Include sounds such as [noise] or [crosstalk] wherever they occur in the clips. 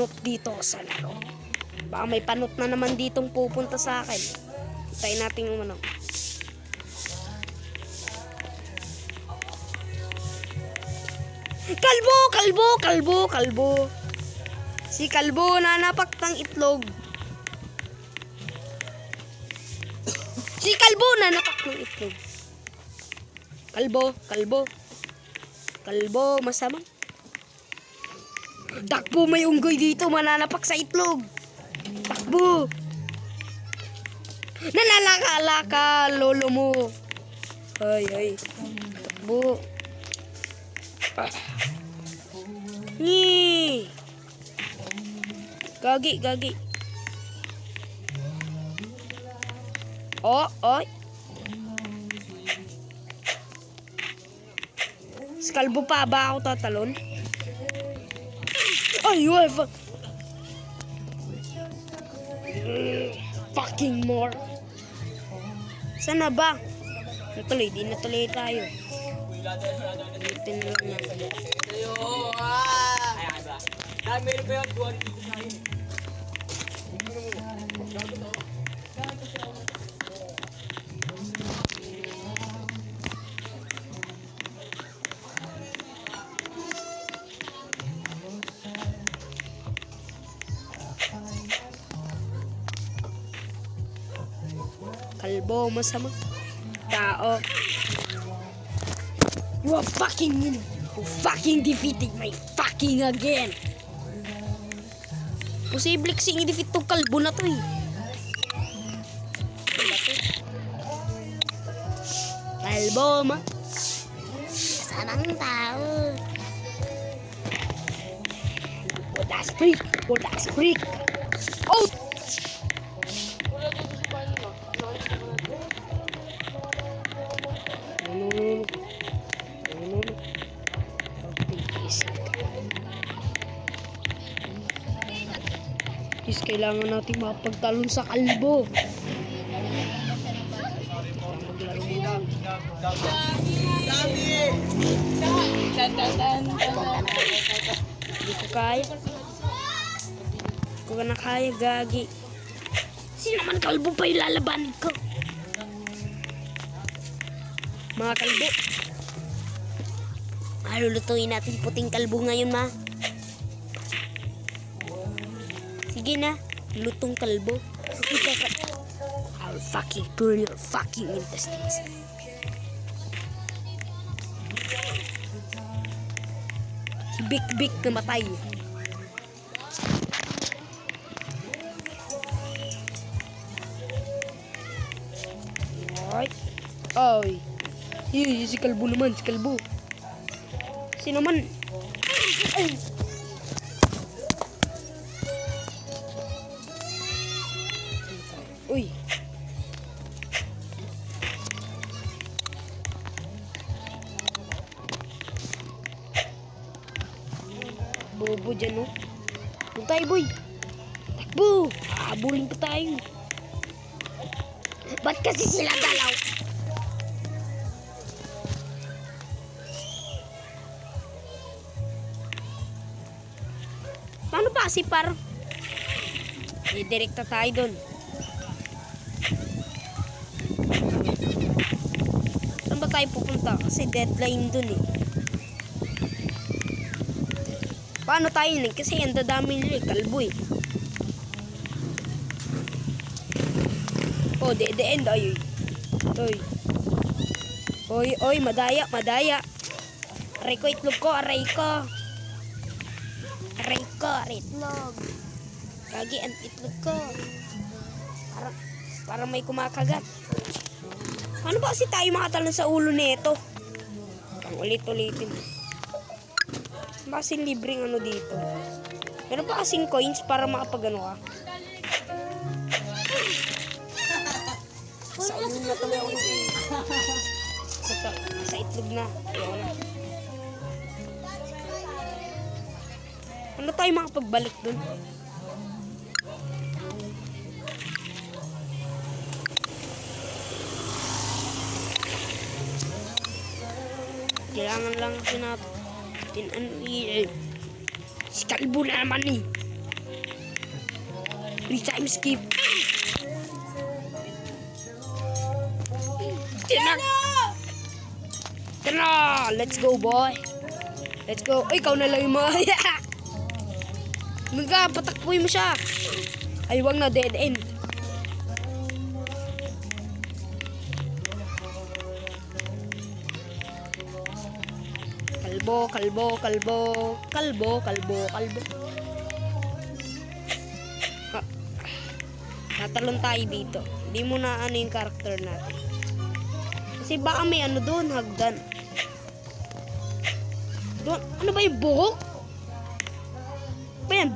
panot dito sa laro. Baka may panot na naman ditong pupunta sa akin. Tayo natin yung ano. Kalbo! Kalbo! Kalbo! Kalbo! Si Kalbo nanapak ng itlog. Si Kalbo nanapak ng itlog. Kalbo! Kalbo! Kalbo! Masama. Takbo may unggoy dito mananapak sa itlog. Takbo! Nanalaka-laka lolo mo. Ay, ay. Takbo. Ni. Gagi, gagi. Oh, oy. Skalbo pa ba ako tatalon? Ay, what fuck? Fucking more. Sana ba? Natuloy, di natuloy tayo. Ulitin na lang natin. Ayo, ah! Dahil meron pa yun, buwan dito sa akin. Kalbo, masama. Tao. You are fucking me. You fucking defeated my fucking again. Posible kasing i-defeat tong kalbo na to eh. Kalbo, ma. Sanang tao. Putas freak! Putas freak! Oh! Is, kailangan natin mapagtalon sa kalbo. Hindi ko kaya. Hindi ko na kaya, gagi. Sino naman kalbo pa yung lalabanin ko? Mga kalbo. Malulutuin natin puting kalbo ngayon, ma. Sige na, lutong kalbo. I'll fucking kill your fucking intestines. Si Big Big namatay. Ay. Ay. Yun, si Kalbo naman, si Kalbo. Sino man? Ay. Bobo dyan, no? Huwag tayo, boy. Takbo! Habulin pa tayo. Ba't kasi sila dalaw? Paano ba si par? Didirekta tayo doon. Saan ba tayo pupunta? Kasi deadline doon eh. Paano tayo yun? Kasi ang dadami nila eh. Kalbo eh. Oh, the, the end. Ay, oy. Oy, oy, madaya, madaya. Aray ko, itlog ko, aray ko. Aray ko, aray itlog. Kagi ang itlog ko. Para, para may kumakagat. Paano ba kasi tayo makatalon sa ulo nito? Ang ulit-ulitin. Basin libreng ano dito. Meron pa kasing coins para makapag ano ka. Sa ulo na tuloy ako nito. Sa, sa, sa itlog na. Na. Ano tayo makapagbalik dun? Kailangan lang kasi natin ano eh. Si Kalbo na naman eh. Free time skip. Tina! Tina! Let's go, boy. Let's go. Ay, ikaw na lang mga... [laughs] Mga, patakpuin mo siya. Ay, wag na, dead end. Kalbo, kalbo, kalbo, kalbo, kalbo, kalbo. [laughs] Natalon tayo dito. Hindi mo na ano yung character natin. Kasi baka may ano doon, hagdan. Doon, ano ba yung buhok? Ba yan?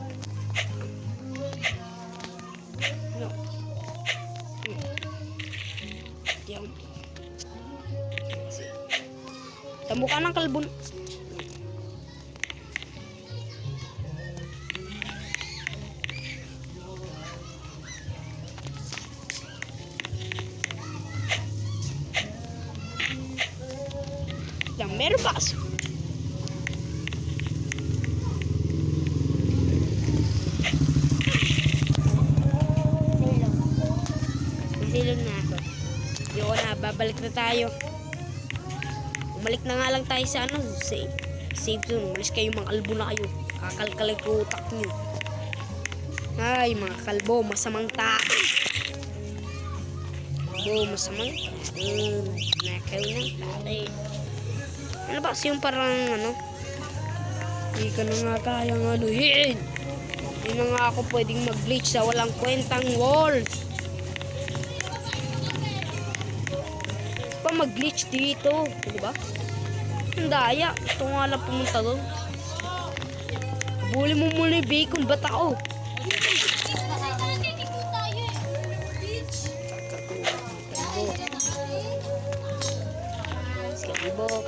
No. Di ako. Tamo ka ng kalbon. Meron pa aso. Masilog na ako. Ayoko na, babalik na tayo. Umalik na nga lang tayo sa ano, safe, safe zone. Umalis kayo mga kalbo na kayo. Kakalkalay ko utak nyo. Ay, mga kalbo, masamang tao. Kalbo, masamang tao. Nakaw ng tao. Ano ba kasi yung parang ano? Hindi ka na nga kayang anuhin. Hindi na nga ako pwedeng mag-glitch sa walang kwentang walls. pa mag-glitch dito. Di ba? Ang daya. Ito nga lang pumunta doon. Buli mo yung bacon. Ba't ako?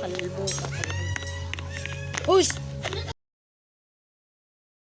Kalbo, kalbo, kalbo. Hus!